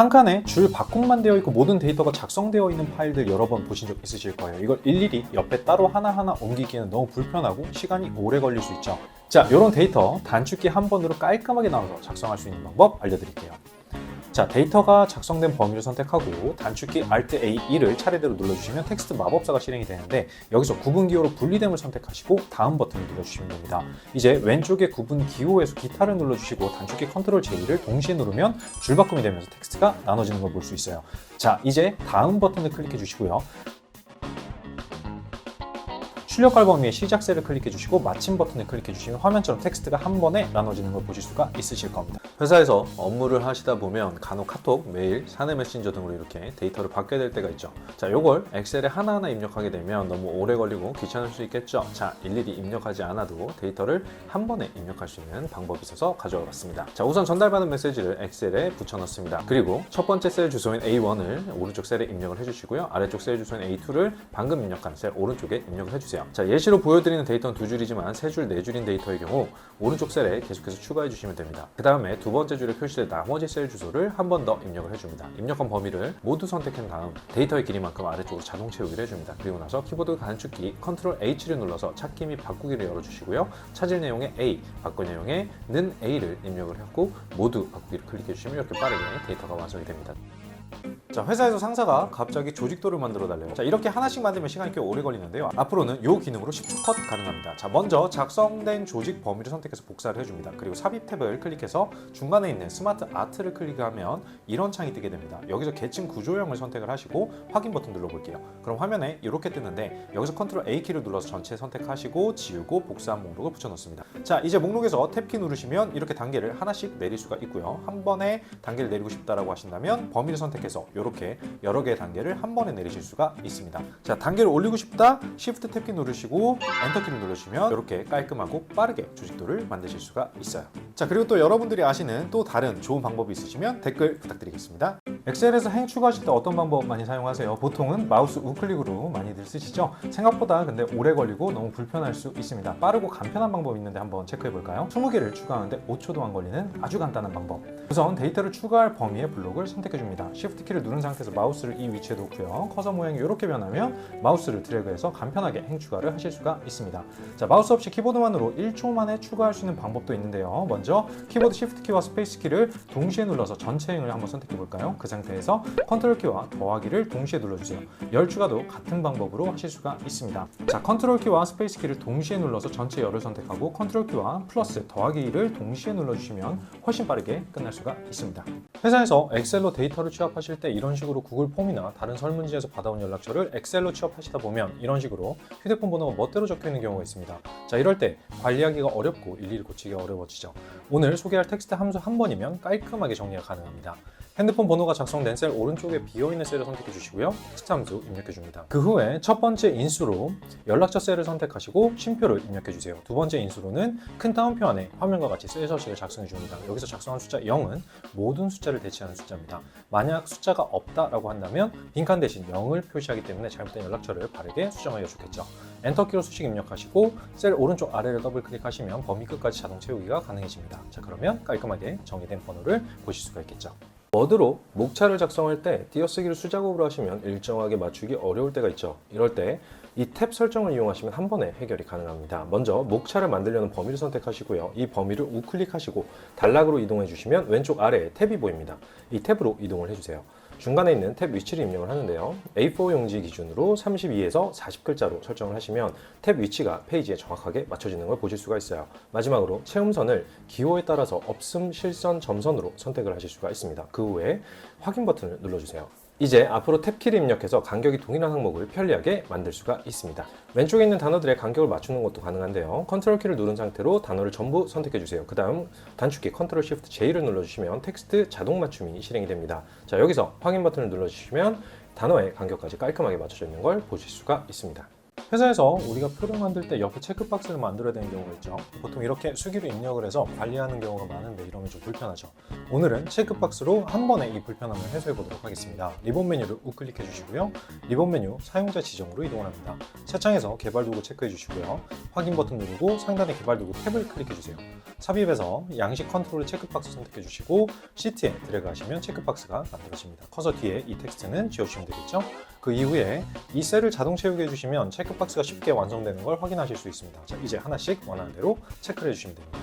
한 칸에 줄 바꿈만 되어 있고 모든 데이터가 작성되어 있는 파일들 여러 번 보신 적 있으실 거예요. 이걸 일일이 옆에 따로 하나하나 옮기기에는 너무 불편하고 시간이 오래 걸릴 수 있죠. 자, 이런 데이터 단축키 한 번으로 깔끔하게 나와서 작성할 수 있는 방법 알려드릴게요. 자, 데이터가 작성된 범위를 선택하고 단축키 Alt A2를 차례대로 눌러주시면 텍스트 마법사가 실행이 되는데 여기서 구분 기호로 분리됨을 선택하시고 다음 버튼을 눌러주시면 됩니다. 이제 왼쪽에 구분 기호에서 기타를 눌러주시고 단축키 Ctrl J를 동시에 누르면 줄바꿈이 되면서 텍스트가 나눠지는 걸 볼 수 있어요. 자, 이제 다음 버튼을 클릭해 주시고요. 출력할 범위의 시작 셀을 클릭해 주시고 마침 버튼을 클릭해 주시면 화면처럼 텍스트가 한 번에 나눠지는 걸 보실 수가 있으실 겁니다. 회사에서 업무를 하시다 보면 간혹 카톡, 메일, 사내 메신저 등으로 이렇게 데이터를 받게 될 때가 있죠. 자, 요걸 엑셀에 하나하나 입력하게 되면 너무 오래 걸리고 귀찮을 수 있겠죠. 자, 일일이 입력하지 않아도 데이터를 한 번에 입력할 수 있는 방법이 있어서 가져와 봤습니다. 자, 우선 전달받은 메시지를 엑셀에 붙여 넣습니다. 그리고 첫 번째 셀 주소인 A1을 오른쪽 셀에 입력을 해주시고요. 아래쪽 셀 주소인 A2를 방금 입력한 셀 오른쪽에 입력을 해주세요. 자, 예시로 보여드리는 데이터는 두 줄이지만 세 줄, 네 줄인 데이터의 경우 오른쪽 셀에 계속해서 추가해 주시면 됩니다. 그 다음에 두 번째 줄에 표시된 나머지 셀 주소를 한 번 더 입력을 해줍니다. 입력한 범위를 모두 선택한 다음 데이터의 길이만큼 아래쪽으로 자동 채우기를 해줍니다. 그리고 나서 키보드 단축키 Ctrl H를 눌러서 찾기 및 바꾸기를 열어주시고요. 찾을 내용에 A, 바꿀 내용에 는 A를 입력을 했고 모두 바꾸기를 클릭해 주시면 이렇게 빠르게 데이터가 완성이 됩니다. 자, 회사에서 상사가 갑자기 조직도를 만들어 달래요. 자, 이렇게 하나씩 만들면 시간이 꽤 오래 걸리는데요. 앞으로는 이 기능으로 10초 컷 가능합니다. 자, 먼저 작성된 조직 범위를 선택해서 복사를 해줍니다. 그리고 삽입 탭을 클릭해서 중간에 있는 스마트 아트를 클릭하면 이런 창이 뜨게 됩니다. 여기서 계층 구조형을 선택을 하시고 확인 버튼 눌러볼게요. 그럼 화면에 이렇게 뜨는데 여기서 컨트롤 A 키를 눌러서 전체 선택하시고 지우고 복사한 목록을 붙여넣습니다. 자, 이제 목록에서 탭키 누르시면 이렇게 단계를 하나씩 내릴 수가 있고요. 한 번에 단계를 내리고 싶다라고 하신다면 범위를 선택해서 이렇게 여러 개의 단계를 한 번에 내리실 수가 있습니다. 자, 단계를 올리고 싶다. Shift 탭키 누르시고 엔터 키를 누르시면 이렇게 깔끔하고 빠르게 조직도를 만드실 수가 있어요. 자, 그리고 또 여러분들이 아시는 또 다른 좋은 방법이 있으시면 댓글 부탁드리겠습니다. 엑셀에서 행 추가하실 때 어떤 방법 많이 사용하세요? 보통은 마우스 우클릭으로 많이들 쓰시죠? 생각보다 근데 오래 걸리고 너무 불편할 수 있습니다. 빠르고 간편한 방법이 있는데 한번 체크해 볼까요? 20개를 추가하는데 5초도 안 걸리는 아주 간단한 방법. 우선 데이터를 추가할 범위의 블록을 선택해 줍니다. Shift 키를 누른 상태에서 마우스를 이 위치에 놓고요. 커서 모양이 이렇게 변하면 마우스를 드래그해서 간편하게 행 추가를 하실 수가 있습니다. 자, 마우스 없이 키보드만으로 1초 만에 추가할 수 있는 방법도 있는데요. 먼저 키보드 Shift 키와 스페이스 키를 동시에 눌러서 전체 행을 한번 선택해 볼까요? 그 상태에서 컨트롤 키와 더하기를 동시에 눌러주세요. 열 추가도 같은 방법으로 하실 수가 있습니다. 자, 컨트롤 키와 스페이스 키를 동시에 눌러서 전체 열을 선택하고 컨트롤 키와 플러스 더하기를 동시에 눌러주시면 훨씬 빠르게 끝날 수가 있습니다. 회사에서 엑셀로 데이터를 취합하실 때 이런 식으로 구글 폼이나 다른 설문지에서 받아온 연락처를 엑셀로 취합하시다 보면 이런 식으로 휴대폰 번호가 멋대로 적혀 있는 경우가 있습니다. 자, 이럴 때 관리하기가 어렵고 일일이 고치기가 어려워지죠. 오늘 소개할 텍스트 함수 한 번이면 깔끔하게 정리가 가능합니다. 핸드폰 번호가 작성된 셀 오른쪽에 비어있는 셀을 선택해 주시고요. 텍스트 함수 입력해 줍니다. 그 후에 첫 번째 인수로 연락처 셀을 선택하시고 쉼표를 입력해 주세요. 두 번째 인수로는 큰 따옴표 안에 화면과 같이 셀 서식을 작성해 줍니다. 여기서 작성한 숫자 0은 모든 숫자를 대체하는 숫자입니다. 만약 숫자가 없다라고 한다면 빈칸 대신 0을 표시하기 때문에 잘못된 연락처를 바르게 수정하여 주겠죠. 엔터키로 수식 입력하시고 셀 오른쪽 아래를 더블 클릭하시면 범위 끝까지 자동 채우기가 가능해집니다. 자 그러면 깔끔하게 정의된 번호를 보실 수가 있겠죠. 워드로 목차를 작성할 때 띄어쓰기를 수작업으로 하시면 일정하게 맞추기 어려울 때가 있죠. 이럴 때 이 탭 설정을 이용하시면 한 번에 해결이 가능합니다. 먼저 목차를 만들려는 범위를 선택하시고요. 이 범위를 우클릭하시고 단락으로 이동해 주시면 왼쪽 아래에 탭이 보입니다. 이 탭으로 이동을 해주세요. 중간에 있는 탭 위치를 입력을 하는데요. A4 용지 기준으로 32에서 40글자로 설정을 하시면 탭 위치가 페이지에 정확하게 맞춰지는 걸 보실 수가 있어요. 마지막으로 체험선을 기호에 따라서 없음, 실선, 점선으로 선택을 하실 수가 있습니다. 그 후에 확인 버튼을 눌러주세요. 이제 앞으로 탭키를 입력해서 간격이 동일한 항목을 편리하게 만들 수가 있습니다. 왼쪽에 있는 단어들의 간격을 맞추는 것도 가능한데요. 컨트롤 키를 누른 상태로 단어를 전부 선택해 주세요. 그 다음 단축키 컨트롤 시프트 J를 눌러주시면 텍스트 자동 맞춤이 실행이 됩니다. 자 여기서 확인 버튼을 눌러주시면 단어의 간격까지 깔끔하게 맞춰져 있는 걸 보실 수가 있습니다. 회사에서 우리가 표를 만들 때 옆에 체크박스를 만들어야 되는 경우가 있죠. 보통 이렇게 수기로 입력을 해서 관리하는 경우가 많은데 이러면 좀 불편하죠. 오늘은 체크박스로 한 번에 이 불편함을 해소해 보도록 하겠습니다. 리본 메뉴를 우클릭해 주시고요. 리본 메뉴 사용자 지정으로 이동을 합니다. 차창에서 개발 도구 체크해 주시고요. 확인 버튼 누르고 상단의 개발 도구 탭을 클릭해 주세요. 삽입에서 양식 컨트롤 체크박스 선택해 주시고 시트에 드래그 하시면 체크박스가 만들어집니다. 커서 뒤에 이 텍스트는 지워주시면 되겠죠. 그 이후에 이 셀을 자동 채우게 해주시면 체크 박스가 쉽게 완성되는 걸 확인하실 수 있습니다. 자, 이제 하나씩 원하는 대로 체크를 해주시면 됩니다.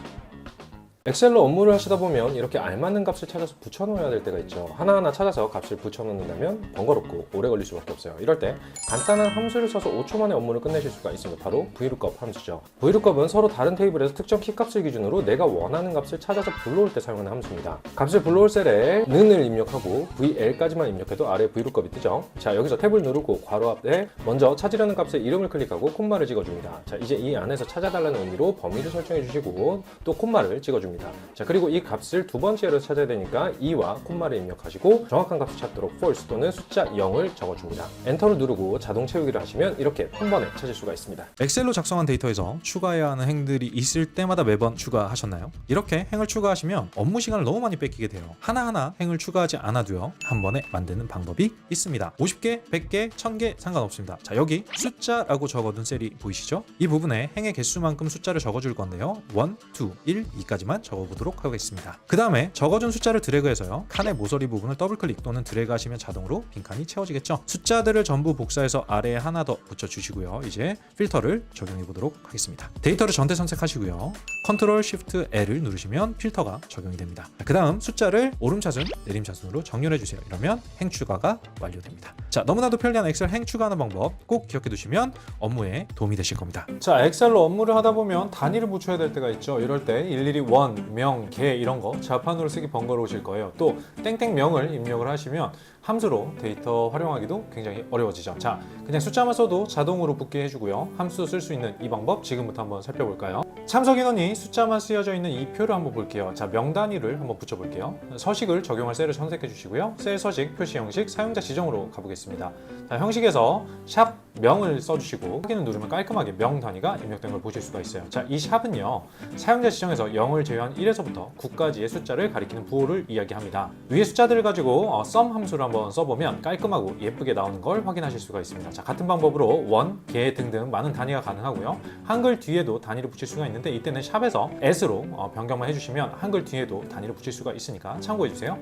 엑셀로 업무를 하시다 보면 이렇게 알맞는 값을 찾아서 붙여놓아야 될 때가 있죠. 하나하나 찾아서 값을 붙여놓는다면 번거롭고 오래 걸릴 수밖에 없어요. 이럴 때 간단한 함수를 써서 5초 만에 업무를 끝내실 수가 있습니다. 바로 VLOOKUP 함수죠. VLOOKUP은 서로 다른 테이블에서 특정 키값을 기준으로 내가 원하는 값을 찾아서 불러올 때 사용하는 함수입니다. 값을 불러올 셀에 는을 입력하고 VL까지만 입력해도 아래 VLOOKUP이 뜨죠. 자 여기서 탭을 누르고 괄호 앞에 먼저 찾으려는 값의 이름을 클릭하고 콤마를 찍어줍니다. 자 이제 이 안에서 찾아달라는 의미로 범위를 설정해 주시고 또 콤마를 찍어줍니다. 자 그리고 이 값을 두 번째로 찾아야 되니까 2와 콤마를 입력하시고 정확한 값을 찾도록 false 또는 숫자 0을 적어줍니다. 엔터를 누르고 자동 채우기를 하시면 이렇게 한 번에 찾을 수가 있습니다. 엑셀로 작성한 데이터에서 추가해야 하는 행들이 있을 때마다 매번 추가하셨나요? 이렇게 행을 추가하시면 업무 시간을 너무 많이 뺏기게 돼요. 하나하나 행을 추가하지 않아도요. 한 번에 만드는 방법이 있습니다. 50개, 100개, 1000개 상관없습니다. 자, 여기 숫자라고 적어둔 셀이 보이시죠? 이 부분에 행의 개수만큼 숫자를 적어줄 건데요. 1, 2, 1, 2까지만 적어보도록 하겠습니다. 그 다음에 적어준 숫자를 드래그해서요. 칸의 모서리 부분을 더블클릭 또는 드래그 하시면 자동으로 빈 칸이 채워지겠죠. 숫자들을 전부 복사해서 아래에 하나 더 붙여주시고요. 이제 필터를 적용해 보도록 하겠습니다. 데이터를 전체 선택하시고요. 컨트롤 쉬프트 L을 누르시면 필터가 적용이 됩니다. 그 다음 숫자를 오름차순, 내림차순으로 정렬해 주세요. 이러면 행 추가가 완료됩니다. 자, 너무나도 편리한 엑셀 행 추가하는 방법 꼭 기억해 두시면 업무에 도움이 되실 겁니다. 자, 엑셀로 업무를 하다 보면 단위를 붙여야 될 때가 있죠. 이럴 때 일일이 원, 명, 개 이런 거 자판으로 쓰기 번거로우실 거예요. 또 땡땡명을 입력을 하시면 함수로 데이터 활용하기도 굉장히 어려워지죠. 자, 그냥 숫자만 써도 자동으로 붙게 해주고요. 함수 쓸 수 있는 이 방법 지금부터 한번 살펴볼까요? 참석 인원이 숫자만 쓰여져 있는 이 표를 한번 볼게요. 자, 명 단위를 한번 붙여볼게요. 서식을 적용할 셀을 선택해 주시고요. 셀 서식, 표시 형식, 사용자 지정으로 가보겠습니다. 자, 형식에서 샵 명을 써주시고 확인을 누르면 깔끔하게 명 단위가 입력된 걸 보실 수가 있어요. 자, 이 샵은요. 사용자 지정에서 0을 제외한 1에서부터 9까지의 숫자를 가리키는 부호를 이야기합니다. 위에 숫자들을 가지고 어, 썸 함수를 한번 써보면 깔끔하고 예쁘게 나오는 걸 확인하실 수가 있습니다. 자, 같은 방법으로 원, 개 등등 많은 단위가 가능하고요. 한글 뒤에도 단위를 붙일 수가 있는데 이때는 샵에서 s로 어, 변경만 해주시면 한글 뒤에도 단위를 붙일 수가 있으니까 참고해 주세요.